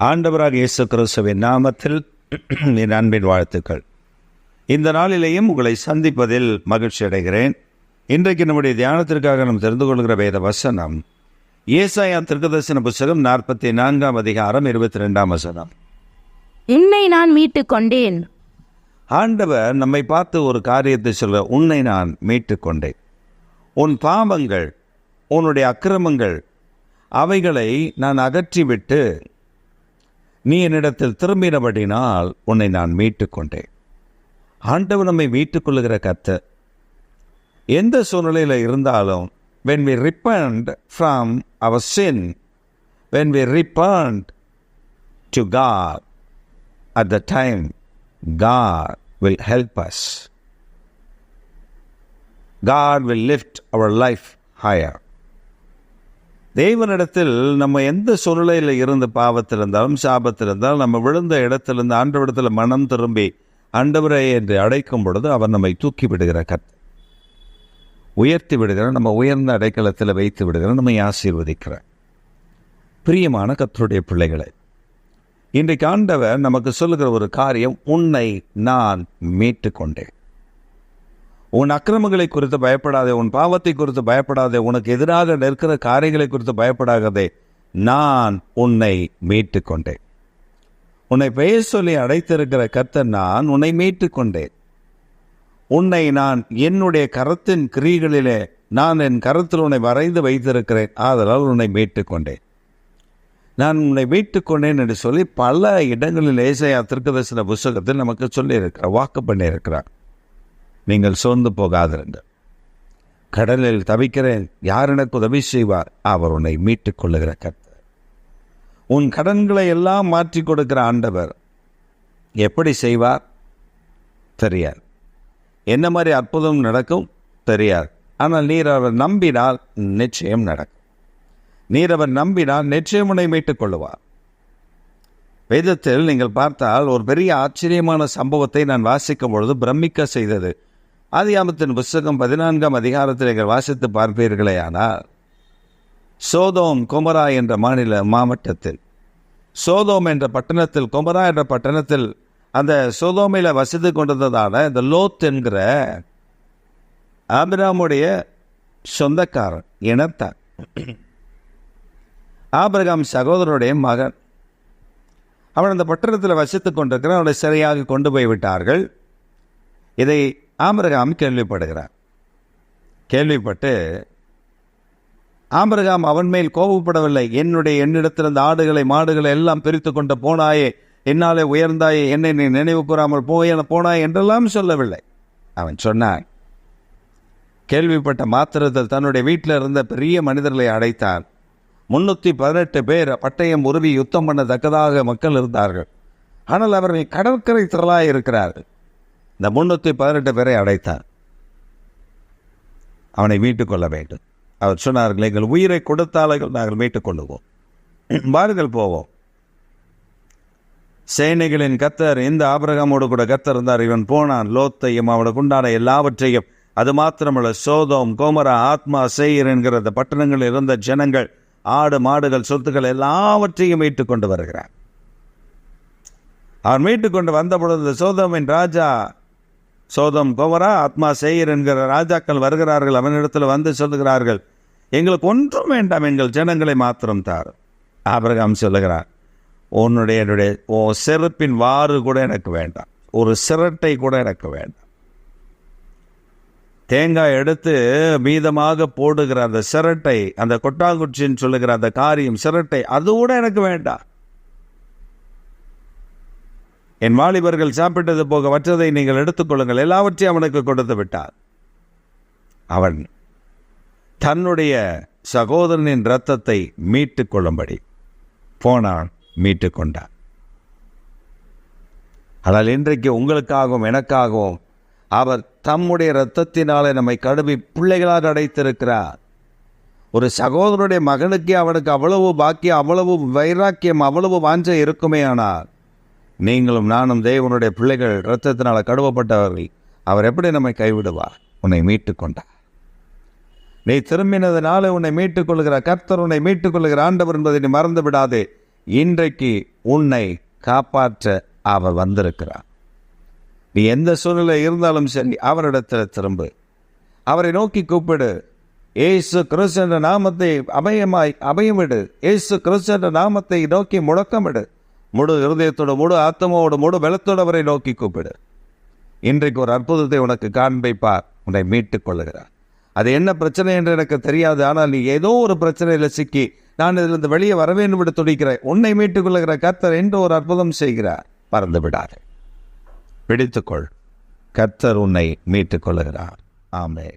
ஆண்டவராக இயேசு கிறிஸ்துவின் நாமத்தில் என் அன்பின் வாழ்த்துக்கள். இந்த நாளிலேயும் உங்களை சந்திப்பதில் மகிழ்ச்சி அடைகிறேன். இன்றைக்கு நம்முடைய தியானத்திற்காக நாம் தெரிந்து கொள்கிற வேத வசனம் ஏசாயா திருக்கதர்சன புஸ்தகம் நாற்பத்தி நான்காம் அதிகாரம் இருபத்தி ரெண்டாம் வசனம். உன்னை நான் மீட்டுக் கொண்டேன். ஆண்டவர் நம்மை பார்த்து ஒரு காரியத்தை சொல்ல உன்னை நான் மீட்டுக் கொண்டேன். உன் பாவங்கள் உன்னுடைய அக்கிரமங்கள் அவைகளை நான் அகற்றிவிட்டு நீ என்னிடத்தில் திரும்பினபடினால் உன்னை நான் மீட்டுக்கொண்டேன் ஆண்டவர் நம்மை மீட்டுக்கொள்ளுகிற கத்த எந்த சூழ்நிலையில் இருந்தாலும் when we repent from our sin when we repent to God at the time God will help us God will lift our life higher தேவனிடத்தில் நம்ம எந்த சூழ்நிலையில் இருந்து பாவத்தில் இருந்தாலும் சாபத்தில் இருந்தாலும் நம்ம விழுந்த இடத்திலிருந்து ஆண்டவரிடத்தில் மனம் திரும்பி ஆண்டவரை என்று அடைக்கும் பொழுது அவர் நம்மை தூக்கி விடுகிற கத் உயர்த்தி விடுகிறார் நம்ம உயர்ந்த அடைக்கலத்தில் வைத்து விடுகிறார் நம்மை ஆசீர்வதிக்கிறார். பிரியமான கத்தருடைய பிள்ளைகளை இன்றைக்கு ஆண்டவர் நமக்கு சொல்லுகிற ஒரு காரியம் உன்னை நான் மீட்டு கொண்டேன் உன் அக்கிரமங்களை குறித்து பயப்படாதே உன் பாவத்தை குறித்து பயப்படாதே உனக்கு எதிராக நிற்கிற காரியங்களை குறித்து பயப்படாதே நான் உன்னை மீட்டு கொண்டேன் உன்னை பெயர் சொல்லி அடைத்திருக்கிற கர்த்தர் நான் உன்னை மீட்டு கொண்டேன் உன்னை நான் என்னுடைய கரத்தின் கிரிகளிலே நான் என் கரத்தில் உன்னை வரைந்து வைத்திருக்கிறேன் ஆதலால் உன்னை மீட்டு கொண்டேன் நான் உன்னை மீட்டு கொண்டேன் என்று சொல்லி பல இடங்களில் ஏசையா திருக்கதர்சன புஸ்தகத்தில் நமக்கு சொல்லியிருக்கிறார் வாக்கு பண்ணியிருக்கிறார். நீங்கள் சோர்ந்து போகாதிருங்கள். கடலில் தவிக்கிறேன் யார் எனக்கு உதவி செய்வார்? அவர் உன்னை மீட்டுக் கொள்ளுகிற கர்த்தர். உன் கடன்களை எல்லாம் மாற்றி கொடுக்கிற ஆண்டவர் எப்படி செய்வார்? தெரியாது. என்ன மாதிரி அற்புதம் நடக்கும்? தெரியாது. ஆனால் நீர் அவர் நம்பினால் நிச்சயம் நடக்கும். நீர் அவர் நம்பினால் நிச்சயம் உன்னை மீட்டுக் கொள்ளுவார். வேதத்தில் நீங்கள் பார்த்தால் ஒரு பெரிய ஆச்சரியமான சம்பவத்தை நான் வாசிக்கும் பொழுது பிரமிக்க செய்தது. ஆதியாமத்தின் புஸ்தகம் பதினான்காம் அதிகாரத்தில் நீங்கள் வாசித்து பார்ப்பீர்களே ஆனால் சோதோம் குமரா என்ற மாநில மாவட்டத்தில் சோதோம் என்ற பட்டணத்தில் குமரா என்ற பட்டணத்தில் அந்த சோதோமையில் வசித்து கொண்டிருந்ததான இந்த லோத் என்கிற ஆபிராமுடைய சொந்தக்காரன் இனத்தார். ஆபிரகாம் சகோதரனுடைய மகன். அவன் அந்த பட்டணத்தில் வசித்துக் கொண்டிருக்கிறான் அவனை சிறையாக கொண்டு போய் விட்டார்கள் இதை ஆம்பரகாம் கேள்விப்படுகிறார். கேள்விப்பட்டு ஆம்பரகாம் அவன் மேல் கோபப்படவில்லை. என்னுடைய என்னிடத்திலிருந்து ஆடுகளை மாடுகளை எல்லாம் பிரித்து கொண்டு போனாயே என்னாலே உயர்ந்தாயே என்னை நீ நினைவு கூறாமல் போய போனாய் என்றெல்லாம் சொல்லவில்லை. அவன் சொன்னான். கேள்விப்பட்ட மாத்திரத்தில் தன்னுடைய வீட்டில் இருந்த பெரிய மனிதர்களை அடைத்தான். முன்னூற்றி பதினெட்டு பேர் பட்டயம் உருவி யுத்தம் பண்ணத்தக்கதாக மக்கள் இருந்தார்கள். ஆனால் அவர்கள் கடற்கரை திரளாக இருக்கிறார்கள் இந்த முன்னூற்றி பதினெட்டு பேரை அடைத்தார். அவனை மீட்டுக் கொள்ள வேண்டும். அவர் சொன்னார்கள் எங்கள் உயிரை கொடுத்தாலும் நாங்கள் மீட்டுக் கொள்ளுவோம். வாருங்கள் போவோம். சேனைகளின் கத்தர் இந்த ஆபரகமோடு கூட கத்தர் இருந்தார். இவன் போனான் லோத்தையும் அவனுக்கு உண்டான எல்லாவற்றையும். அது மாத்திரமல்ல சோதோம் கோமரா ஆத்மா செய்யர் என்கிற அந்த பட்டணங்களில் இருந்த ஜனங்கள் ஆடு மாடுகள் சொத்துக்கள் எல்லாவற்றையும் மீட்டுக் கொண்டு வருகிறார். அவர் மீட்டுக் கொண்டு வந்த பொழுது சோதமின் சோதோமின் ராஜா சோதம் கோமரா ஆத்மா செய்யர் என்கிற ராஜாக்கள் வருகிறார்கள் அவனிடத்தில் வந்து சொல்லுகிறார்கள் எங்களுக்கு ஒன்றும் வேண்டாம் எங்கள் ஜனங்களை மாத்திரம் தார். ஆபிரகாம் சொல்லுகிறார் உன்னுடைய என்னுடைய ஓ செருப்பின் வாறு கூட எனக்கு வேண்டாம் ஒரு சிரட்டை கூட எனக்கு வேண்டாம். தேங்காய் எடுத்து மீதமாக போடுகிற அந்த சிரட்டை அந்த கொட்டாங்குச்சின்னு சொல்லுகிற அந்த காரியம் சிரட்டை அது கூட எனக்கு வேண்டாம். என் வாலிபர்கள் சாப்பிட்டது போக மற்றதை நீங்கள் எடுத்துக்கொள்ளுங்கள் எல்லாவற்றையும் அவனுக்கு கொடுத்து விட்டார். அவன் தன்னுடைய சகோதரனின் இரத்தத்தை மீட்டுக் கொள்ளும்படி போனான் மீட்டுக் கொண்டான். ஆனால் இன்றைக்கு உங்களுக்காகவும் எனக்காகவும் அவர் தம்முடைய இரத்தத்தினாலே நம்மை கடுவி பிள்ளைகளாக அடைத்திருக்கிறார். ஒரு சகோதரனுடைய மகனுக்கே அவனுக்கு அவ்வளவு பாக்கியம் அவ்வளவு வைராக்கியம் அவ்வளவு வாஞ்ச இருக்குமே ஆனால் நீங்களும் நானும் தேவனுடைய பிள்ளைகள் இரத்தத்தினால் கடுவப்பட்டவர்கள் அவர் எப்படி நம்மை கைவிடுவார்? உன்னை மீட்டுக் கொண்டார். நீ திரும்பினதுனால உன்னை மீட்டுக் கொள்கிற கர்த்தர் உன்னை மீட்டுக் கொள்கிற ஆண்டவர் என்பதை நீ மறந்து விடாதே. இன்றைக்கு உன்னை காப்பாற்ற அவர் வந்திருக்கிறார். நீ எந்த சூழ்நிலை இருந்தாலும் சரி அவரிடத்தில் திரும்பு. அவரை நோக்கி கூப்பிடு. ஏசு கிறிஸ்து என்ற நாமத்தை அபயமாய் அபயமிடு. ஏசு கிறிஸ்து என்ற நாமத்தை நோக்கி முழக்கமிடு. முழு இருதயத்தோட முழு ஆத்மாவோட முழு பலத்தோடு அவரை நோக்கி கூப்பிடு. இன்றைக்கு ஒரு அற்புதத்தை உனக்கு காண்பிப்பார். உன்னை மீட்டுக் கொள்ளுகிறார். அது என்ன பிரச்சனை என்று எனக்கு தெரியாது. ஆனால் நீ ஏதோ ஒரு பிரச்சனையில் சிக்கி நான் இதிலிருந்து வெளியே வர வேண்டும் என்று துடிக்கிறேன். உன்னை மீட்டுக் கொள்ளுகிற கர்த்தர் என்று ஒரு அற்புதம் செய்கிறார். பறந்து விடாதே. பிடித்துக்கொள். கர்த்தர் உன்னை மீட்டுக் கொள்ளுகிறார். ஆமே